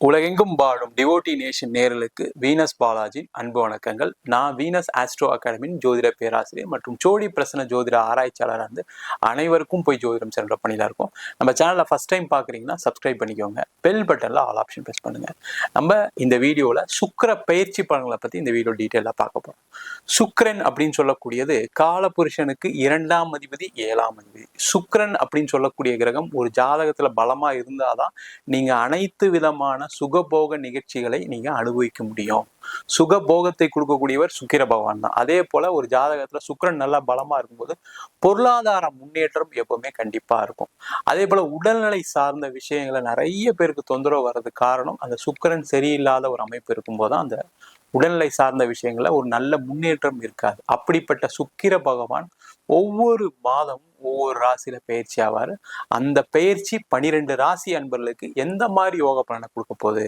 உலகெங்கும் வாழும் devotee nation நேர்களுக்கு வீனஸ் பாலாஜி அன்பு வணக்கங்கள். நான் வீனஸ் ஆஸ்ட்ரோ அகாடமியின் ஜோதிட பேராசிரியர் மற்றும் ஜோடி பிரசன ஜோதிட ஆராய்ச்சியாளராக இருந்து அனைவருக்கும் போய் ஜோதிடம் சென்ற பணியில் இருக்கும். நம்ம சேனலை ஃபஸ்ட் டைம் பார்க்குறீங்கன்னா சப்ஸ்கிரைப் பண்ணிக்கோங்க. பெல் பட்டனில் ஆல் ஆப்ஷன் ப்ரெஸ் பண்ணுங்க. நம்ம இந்த வீடியோவில் சுக்கர பயிற்சி பலன்களை பற்றி இந்த வீடியோ டீட்டெயிலாக பார்க்க போகிறோம் சுக்கரன் அப்படின்னு சொல்லக்கூடியது காலபுருஷனுக்கு இரண்டாம் அதிபதி ஏழாம் அதிபதி. சுக்கரன் அப்படின்னு சொல்லக்கூடிய கிரகம் ஒரு ஜாதகத்தில் பலமாக இருந்தால் தான் நீங்கள் அனைத்து விதமான சுகபோக நிகழ்ச்சிகளை நீங்க அனுபவிக்க முடியும். சுகபோகத்தை கொடுக்கக்கூடியவர் சுக்கிர பகவான் தான். அதே போல ஒரு ஜாதகத்துல சுக்கிரன் நல்லா பலமா இருக்கும்போது பொருளாதார முன்னேற்றம் எப்பவுமே கண்டிப்பா இருக்கும். அதே போல உடல்நிலை சார்ந்த விஷயங்களை நிறைய பேருக்கு தொந்தரவு வர்றதுக்கு காரணம் அந்த சுக்கிரன் சரியில்லாத ஒரு அமைப்பு இருக்கும்போது தான் அந்த உடல்நிலை சார்ந்த விஷயங்கள ஒரு நல்ல முன்னேற்றம் இருக்காது. அப்படிப்பட்ட சுக்கிர பகவான் ஒவ்வொரு மாதமும் ஒவ்வொரு ராசியில பயிற்சி ஆவார். அந்த பயிற்சி பனிரெண்டு ராசி அன்பர்களுக்கு எந்த மாதிரி யோக பலனை கொடுக்க போகுது?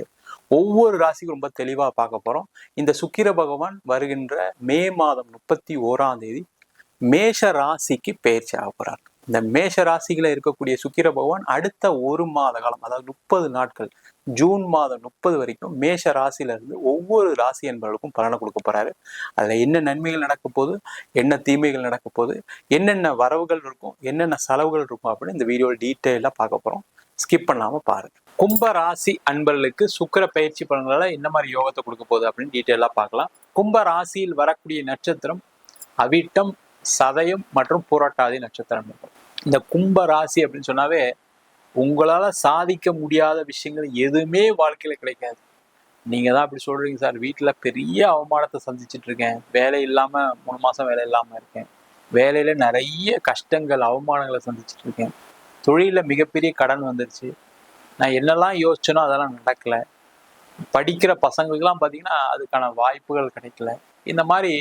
ஒவ்வொரு ராசிக்கும் ரொம்ப தெளிவாக பார்க்க போறோம். இந்த சுக்கிர பகவான் வருகின்ற மே மாதம் முப்பத்தி ஓராம் தேதி மேஷ ராசிக்கு பயிற்சி ஆக போகிறார் இந்த மேஷ ராசிகளை இருக்கக்கூடிய சுக்கிர பகவான் அடுத்த ஒரு மாத காலம் அதாவது முப்பது நாட்கள் ஜூன் மாதம் முப்பது வரைக்கும் மேஷ ராசியில இருந்து ஒவ்வொரு ராசி என்பவர்களுக்கும் பலனை கொடுக்க போறாரு. அதுல என்ன நன்மைகள் நடக்க போகுது என்ன தீமைகள் நடக்க போகுது என்னென்ன வரவுகள் இருக்கும் என்னென்ன செலவுகள் இருக்கும் அப்படின்னு இந்த வீடியோ டீட்டெயிலாக பார்க்க போறோம். ஸ்கிப் பண்ணாம பாருங்க. கும்ப ராசி அன்பர்களுக்கு சுக்கிர பயிற்சி பலன்களால என்ன மாதிரி யோகத்தை கொடுக்க போகுது அப்படின்னு டீட்டெயிலாக பார்க்கலாம். கும்ப ராசியில் வரக்கூடிய நட்சத்திரம் அவிட்டம் சதயம் மற்றும் போராட்டாதி நட்சத்திரம். இந்த கும்ப ராசி அப்படின்னு சொன்னாவே உங்களால் சாதிக்க முடியாத விஷயங்கள் எதுவுமே வாழ்க்கையில் கிடைக்காது. நீங்கள் தான் அப்படி சொல்கிறீங்க சார். வீட்டில் பெரிய அவமானத்தை சந்திச்சுட்டு இருக்கேன். வேலை இல்லாமல் மூணு மாதம் வேலை இல்லாமல் இருக்கேன். வேலையில் நிறைய கஷ்டங்கள் அவமானங்களை சந்திச்சுட்டு இருக்கேன். தொழிலில் மிகப்பெரிய கடன் வந்துருச்சு. நான் என்னெல்லாம் யோசிச்சேனோ அதெல்லாம் நடக்கல. படிக்கிற பசங்களுக்கெல்லாம் பார்த்தீங்கன்னா அதுக்கான வாய்ப்புகள் கிடைக்கல. இந்த மாதிரி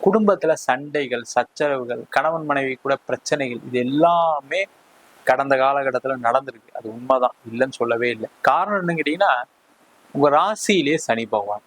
குடும்பத்துல சண்டைகள் சச்சரவுகள் கணவன் மனைவி கூட பிரச்சனைகள் இது எல்லாமே கடந்த காலகட்டத்தில் நடந்திருக்கு. அது உண்மைதான். இல்லைன்னு சொல்லவே இல்லை. காரணம் என்னன்னு கேட்டீங்கன்னா உங்க ராசியிலே சனி பகவான்.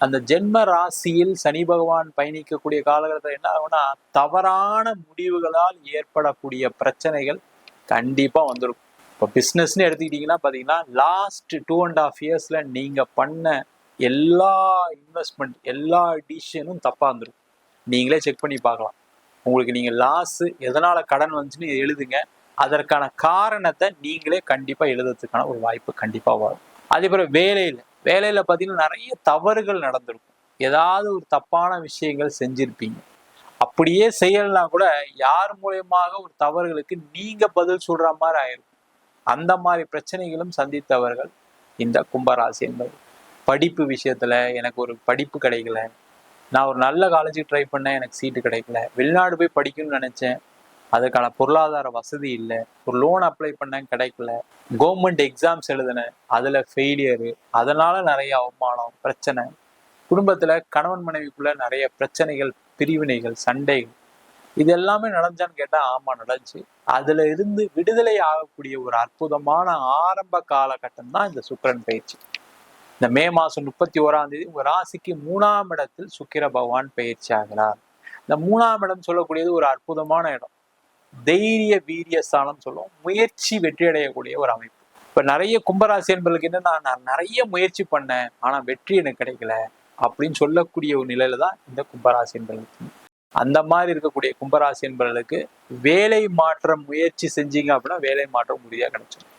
அந்த ஜென்ம ராசியில் சனி பகவான் பயணிக்கக்கூடிய காலகட்டத்தில் என்ன ஆகும்னா தவறான முடிவுகளால் ஏற்படக்கூடிய பிரச்சனைகள் கண்டிப்பா வந்துடும் இப்போ பிஸ்னஸ்னு எடுத்துக்கிட்டிங்கன்னா பார்த்தீங்கன்னா லாஸ்ட் டூ அண்ட் ஆஃப் இயர்ஸில் நீங்கள் பண்ண எல்லா இன்வெஸ்ட்மெண்ட் எல்லா டிசிஷனும் தப்பாக இருந்துருக்கும். நீங்களே செக் பண்ணி பார்க்கலாம். உங்களுக்கு நீங்கள் லாஸு எதனால் கடன் வந்துச்சுன்னு எழுதுங்க. அதற்கான காரணத்தை நீங்களே கண்டிப்பாக எழுதுறதுக்கான ஒரு வாய்ப்பு கண்டிப்பாக வரும். அதே வேலையில் வேலையில் பார்த்தீங்கன்னா நிறைய தவறுகள் நடந்திருக்கும். ஏதாவது ஒரு தப்பான விஷயங்கள் செஞ்சிருப்பீங்க. அப்படியே செய்யலனா கூட யார் மூலியமாக ஒரு தவறுகளுக்கு நீங்கள் பதில் சொல்கிற மாதிரி ஆயிருக்கும் அந்த மாதிரி பிரச்சனைகளும் சந்தித்தவர்கள் இந்த கும்பராசி என்பது படிப்பு விஷயத்தில் எனக்கு ஒரு படிப்பு கிடைக்கல. நான் ஒரு நல்ல காலேஜுக்கு ட்ரை பண்ணேன் எனக்கு சீட்டு கிடைக்கல. வெளிநாடு போய் படிக்கணும்னு நினச்சேன். அதுக்கான பொருளாதார வசதி இல்லை. ஒரு லோன் அப்ளை பண்ணேன் கிடைக்கல. கவர்மெண்ட் எக்ஸாம்ஸ் எழுதினேன். அதில் ஃபெயிலியரு அதனால் நிறைய அவமானம் பிரச்சனை. குடும்பத்தில் கணவன் மனைவிக்குள்ளே நிறைய பிரச்சனைகள் பிரிவினைகள் சண்டைகள். இது எல்லாமே நடந்தான்னு கேட்டால் ஆமாம் நடந்துச்சு. அதில் இருந்து விடுதலை ஆகக்கூடிய ஒரு அற்புதமான ஆரம்ப காலகட்டம் தான் இந்த சுக்கிரன் பயிற்சி. இந்த மே மாசம் முப்பத்தி ஓராம் தேதி உங்க ராசிக்கு மூணாம் இடத்தில் சுக்கிர பகவான் பயிற்சி ஆகிறார். இந்த மூணாம் இடம் சொல்லக்கூடியது ஒரு அற்புதமான இடம். தைரிய வீரிய ஸ்தானம் சொல்லுவோம் முயற்சி வெற்றி அடையக்கூடிய ஒரு அமைப்பு. இப்ப நிறைய கும்பராசி என்பதற்கு என்னன்னா நான் நிறைய முயற்சி பண்ணேன் ஆனா வெற்றி எனக்கு கிடைக்கல அப்படின்னு சொல்லக்கூடிய ஒரு நிலையில தான் இந்த கும்பராசி என்பதற்கு அந்த மாதிரி இருக்கக்கூடிய கும்பராசி என்பவர்களுக்கு வேலை மாற்றம் முயற்சி செஞ்சீங்க அப்படின்னா வேலை மாற்றம் உறுதியாக கிடைச்சிடும்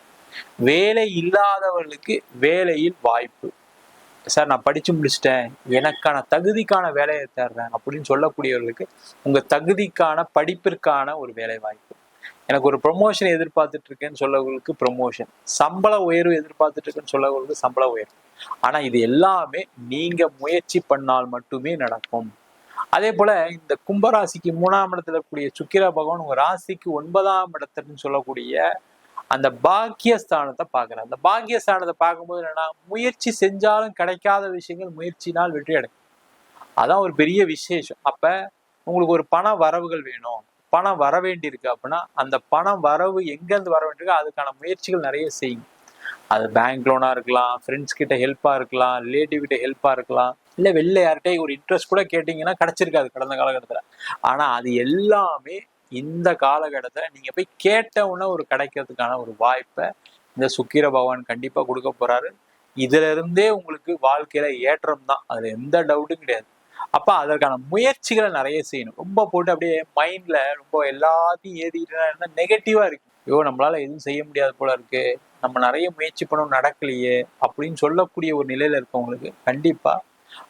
வேலை இல்லாதவர்களுக்கு வேலையில் வாய்ப்பு. சார் நான் படிச்சு முடிச்சிட்டேன். எனக்கான தகுதிக்கான வேலையை தேடுறேன் அப்படின்னு சொல்லக்கூடியவர்களுக்கு உங்க தகுதிக்கான படிப்பிற்கான ஒரு வேலை வாய்ப்பு. எனக்கு ஒரு ப்ரொமோஷன் எதிர்பார்த்துட்டு இருக்கேன்னு சொல்லவங்களுக்கு ப்ரொமோஷன் சம்பள உயர்வு எதிர்பார்த்துட்டு இருக்கேன்னு சொல்லவங்களுக்கு சம்பள உயர்வு. ஆனா இது எல்லாமே நீங்க முயற்சி பண்ணால் மட்டுமே நடக்கும். அதே போல இந்த கும்பராசிக்கு மூணாம் இடத்துல இருக்கக்கூடிய சுக்கிர பகவான் உங்க ராசிக்கு ஒன்பதாம் இடத்துலன்னு சொல்லக்கூடிய அந்த பாக்கியஸ்தானத்தை பார்க்குறேன் அந்த பாக்கியஸ்தானத்தை பார்க்கும்போது என்னன்னா முயற்சி செஞ்சாலும் கிடைக்காத விஷயங்கள் முயற்சினால் வெற்றி அடையும் அதான் ஒரு பெரிய விசேஷம். அப்ப உங்களுக்கு ஒரு பண வரவுகள் வேணும். பணம் வர வேண்டியிருக்கு அப்படின்னா அந்த பணம் வரவு எங்கேருந்து வர வேண்டியிருக்கோ அதுக்கான முயற்சிகள் நிறைய செய்யும் அது பேங்க் லோனா இருக்கலாம் ஃப்ரெண்ட்ஸ் கிட்ட ஹெல்ப்பா இருக்கலாம் ரிலேட்டிவ் கிட்ட ஹெல்ப்பா இருக்கலாம். இல்லை வெளில யார்கிட்டே ஒரு இன்ட்ரெஸ்ட் கூட கேட்டிங்கன்னா கிடச்சிருக்காது கடந்த காலகட்டத்தில். ஆனால் அது எல்லாமே இந்த காலகட்டத்தில் நீங்கள் போய் கேட்ட உடனே ஒரு கிடைக்கிறதுக்கான ஒரு வாய்ப்பை இந்த சுக்கிர பகவான் கண்டிப்பாக கொடுக்க போகிறாரு இதுல இருந்தே உங்களுக்கு வாழ்க்கையில் ஏற்றம் தான். அதில் எந்த டவுட்டும் கிடையாது. அப்போ அதற்கான முயற்சிகளை நிறைய செய்யணும். ரொம்ப போட்டு அப்படியே மைண்டில் ரொம்ப எல்லாத்தையும் ஏறிட்டு நெகட்டிவாக இருக்கு ஐயோ நம்மளால் எதுவும் செய்ய முடியாது போல இருக்குது நம்ம நிறைய முயற்சி பண்ணவும் நடக்கலையே அப்படின்னு சொல்லக்கூடிய ஒரு நிலையில இருக்கவங்களுக்கு கண்டிப்பாக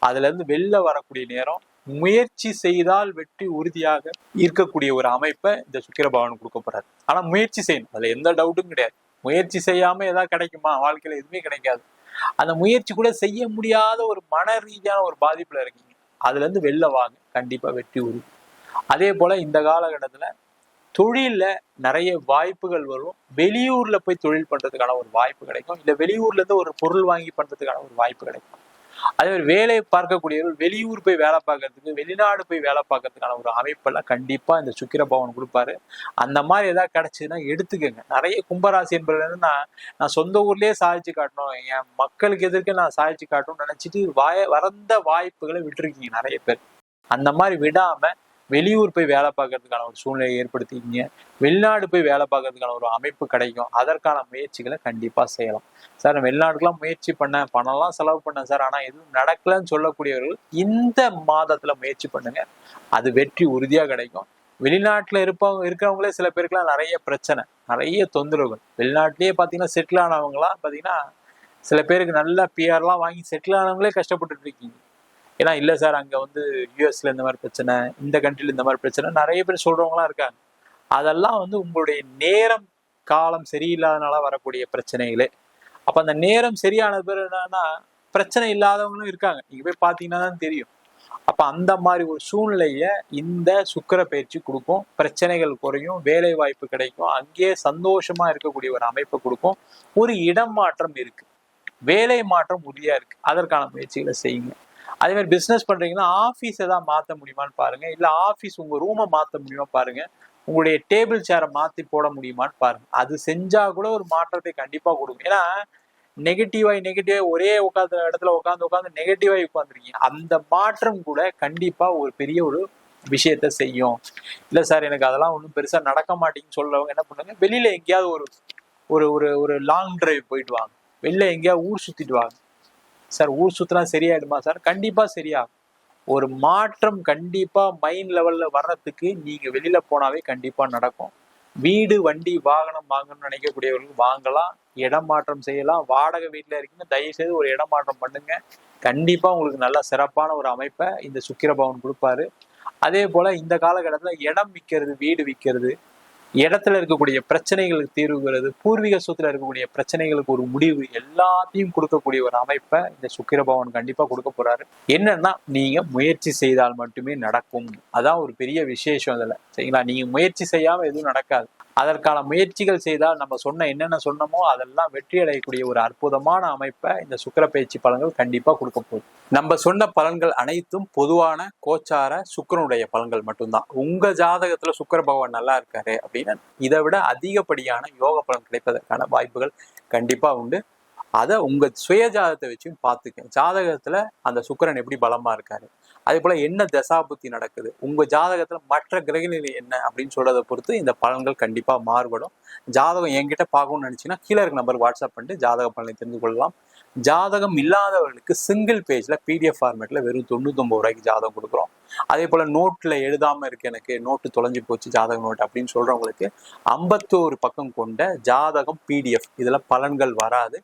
அதுலேருந்து வெளில வரக்கூடிய நேரம் முயற்சி செய்தால் வெற்றி உறுதியாக இருக்கக்கூடிய ஒரு அமைப்பை இந்த சுக்கிர பகவான் கொடுக்க போறாரு. ஆனா முயற்சி செய்யணும். அதுல எந்த டவுட்டும் கிடையாது. முயற்சி செய்யாம ஏதாவது கிடைக்குமா? வாழ்க்கையில எதுவுமே கிடைக்காது. அந்த முயற்சி கூட செய்ய முடியாத ஒரு மன ரீதியான ஒரு பாதிப்புல இருக்கீங்க. அதுல இருந்து வெளில வாங்க. கண்டிப்பா வெற்றி உறுதி. அதே போல இந்த காலகட்டத்துல தொழில்ல நிறைய வாய்ப்புகள் வரும். வெளியூர்ல போய் தொழில் பண்றதுக்கான ஒரு வாய்ப்பு கிடைக்கும். இல்ல வெளியூர்ல இருந்து ஒரு பொருள் வாங்கி பண்றதுக்கான ஒரு வாய்ப்பு கிடைக்கும். அதே மாதிரி வேலை பார்க்கக்கூடியவர்கள் வெளியூர் போய் வேலை பார்க்கறதுக்கு வெளிநாடு போய் வேலை பார்க்கறதுக்கான ஒரு அமைப்பெல்லாம் கண்டிப்பா இந்த சுக்கிர பவன் கொடுப்பாரு. அந்த மாதிரி ஏதாவது கிடைச்சதுன்னா எடுத்துக்கோங்க. நிறைய கும்பராசி என்பது நான் நான் சொந்த ஊர்லயே சாதிச்சு காட்டணும் என் மக்களுக்கு எதிர்க்க நான் சாதிச்சு காட்டணும்னு நினைச்சிட்டு வாய வறந்த வாய்ப்புகளை விட்டுருக்கீங்க நிறைய பேர். அந்த மாதிரி விடாம வெளியூர் போய் வேலை பார்க்கறதுக்கான ஒரு சூழ்நிலையை ஏற்படுத்திக்கிங்க. வெளிநாடு போய் வேலை பார்க்கறதுக்கான ஒரு அமைப்பு கிடைக்கும். அதற்கான முயற்சிகளை கண்டிப்பா செய்யலாம். சார் நான் வெளிநாட்டுக்கெல்லாம் முயற்சி பண்ணேன். பணம்லாம் செலவு பண்ணேன் சார். ஆனா எதுவும் நடக்கலன்னு சொல்லக்கூடியவர்கள் இந்த மாதத்துல முயற்சி பண்ணுங்க. அது வெற்றி உறுதியா கிடைக்கும். வெளிநாட்டுல இருப்பவங்க இருக்கிறவங்களே சில பேருக்குலாம் நிறைய பிரச்சனை நிறைய தொந்தரவுகள். வெளிநாட்டிலேயே பாத்தீங்கன்னா செட்டில் ஆனவங்களாம் பாத்தீங்கன்னா சில பேருக்கு நல்ல பிஆர்லாம் வாங்கி செட்டில் ஆனவங்களே கஷ்டப்பட்டுட்டு இருக்கீங்க. ஏன்னா இல்லை சார் அங்கே வந்து யூஎஸ்ல இந்த மாதிரி பிரச்சனை இந்த கண்ட்ரில இந்த மாதிரி பிரச்சனை நிறைய பேர் சொல்றவங்களாம் இருக்காங்க. அதெல்லாம் வந்து உங்களுடைய நேரம் காலம் சரியில்லாதனால வரக்கூடிய பிரச்சனைகளே. அப்போ அந்த நேரம் சரியான பேர் என்னன்னா பிரச்சனை இல்லாதவங்களும் இருக்காங்க. நீங்கள் போய் பார்த்தீங்கன்னா தான் தெரியும். அப்போ அந்த மாதிரி ஒரு சூழ்நிலையை இந்த சுக்கிர பயிற்சி கொடுக்கும். பிரச்சனைகள் குறையும் வேலை வாய்ப்பு கிடைக்கும். அங்கேயே சந்தோஷமா இருக்கக்கூடிய ஒரு அமைப்பை கொடுக்கும். ஒரு இடம் மாற்றம் இருக்கு. வேலை மாற்றம் உறுதியா இருக்கு. அதற்கான முயற்சிகளை செய்யுங்க. அதே மாதிரி பிஸ்னஸ் பண்றீங்கன்னா ஆஃபீஸ் ஏதாவது மாத்த முடியுமான்னு பாருங்க. இல்ல ஆஃபீஸ் உங்க ரூமை மாத்த முடியுமா பாருங்க. உங்களுடைய டேபிள் சேரை மாத்தி போட முடியுமான்னு பாருங்க. அது செஞ்சா கூட ஒரு மாற்றத்தை கண்டிப்பா கொடுக்கும். ஏன்னா நெகட்டிவாய் நெகட்டிவாய் ஒரே உட்காந்த இடத்துல உட்காந்து உட்காந்து நெகட்டிவாய் உட்காந்துருக்கீங்க அந்த மாற்றம் கூட கண்டிப்பா ஒரு பெரிய ஒரு விஷயத்த செய்யும். இல்ல சார் எனக்கு அதெல்லாம் ஒன்றும் பெருசா நடக்க மாட்டேங்குன்னு சொல்றவங்க என்ன பண்ணுவாங்க வெளியில எங்கேயாவது ஒரு ஒரு ஒரு ஒரு லாங் டிரைவ் போயிட்டு வாங்க. வெளில எங்கேயாவது ஊர் சுத்திட்டு வாங்க. சார் ஊர் சுத்தினா சரியாயிடுமா சார்? கண்டிப்பா சரியாகும் ஒரு மாற்றம் கண்டிப்பா மைண்ட் லெவல்ல வர்றதுக்கு நீங்க வெளியில போனாவே கண்டிப்பா நடக்கும். வீடு வண்டி வாகனம் வாங்கணும்னு நினைக்கக்கூடியவர்கள் வாங்கலாம் இடம் மாற்றம் செய்யலாம். வாடகை வீட்டில் இருக்கீங்க தயவுசெய்து ஒரு இடம் மாற்றம் பண்ணுங்க. கண்டிப்பா உங்களுக்கு நல்ல சிறப்பான ஒரு அமைப்பை இந்த சுக்கிர பவன் கொடுப்பாரு. அதே போல இந்த காலகட்டத்தில் இடம் விற்கிறது வீடு விற்கிறது இடத்துல இருக்கக்கூடிய பிரச்சனைகளுக்கு தீர்வுகிறது பூர்வீக சொத்துல இருக்கக்கூடிய பிரச்சனைகளுக்கு ஒரு முடிவு எல்லாத்தையும் கொடுக்கக்கூடிய ஒரு அமைப்பை இந்த சுக்கிர பவன் கண்டிப்பா கொடுக்க போறாரு. என்னன்னா நீங்க முயற்சி செய்தால் மட்டுமே நடக்கும். அதான் ஒரு பெரிய விசேஷம் இதுல சரிங்களா? நீங்க முயற்சி செய்யாம எதுவும் நடக்காது. அதற்கான முயற்சிகள் செய்தால் நம்ம சொன்ன என்னென்ன சொன்னமோ அதெல்லாம் வெற்றி அடையக்கூடிய ஒரு அற்புதமான அமைப்பை இந்த சுக்கிர பயிற்சி பலன்கள் கண்டிப்பாக கொடுக்க போகுது. நம்ம சொன்ன பலன்கள் அனைத்தும் பொதுவான கோச்சார சுக்கரனுடைய பலன்கள் மட்டும்தான். உங்க ஜாதகத்துல சுக்கர பகவான் நல்லா இருக்காரு அப்படின்னு இதை விட அதிகப்படியான யோக பலன் கிடைப்பதற்கான வாய்ப்புகள் கண்டிப்பா உண்டு. அதை உங்க சுய ஜாதகத்தை வச்சும் பார்த்துக்க ஜாதகத்துல அந்த சுக்கரன் எப்படி பலமா இருக்காரு? அதே போல என்ன தசாபுத்தி நடக்குது? உங்க ஜாதகத்துல மற்ற கிரகநிலை என்ன அப்படின்னு சொல்கிறத பொறுத்து இந்த பலன்கள் கண்டிப்பா மாறுபடும். ஜாதகம் என்கிட்ட பார்க்கணும்னு நினைச்சீங்கன்னா கீழே இருக்க நம்பர் வாட்ஸ்அப் பண்ணிட்டு ஜாதக பலனை தெரிந்து கொள்ளலாம். ஜாதகம் இல்லாதவர்களுக்கு சிங்கிள் பேஜ்ல பிடிஎஃப் ஃபார்மேட்டில் வெறும் தொண்ணூத்தொம்பது ரூபாய்க்கு ஜாதகம் கொடுக்குறோம். அதே போல நோட்ல எழுதாம இருக்கு எனக்கு நோட்டு தொலைஞ்சு போச்சு ஜாதக நோட் அப்படின்னு சொல்றவங்களுக்கு ஐம்பத்தோரு பக்கம் கொண்ட ஜாதகம் பிடிஎஃப் இதுல பலன்கள் வராது.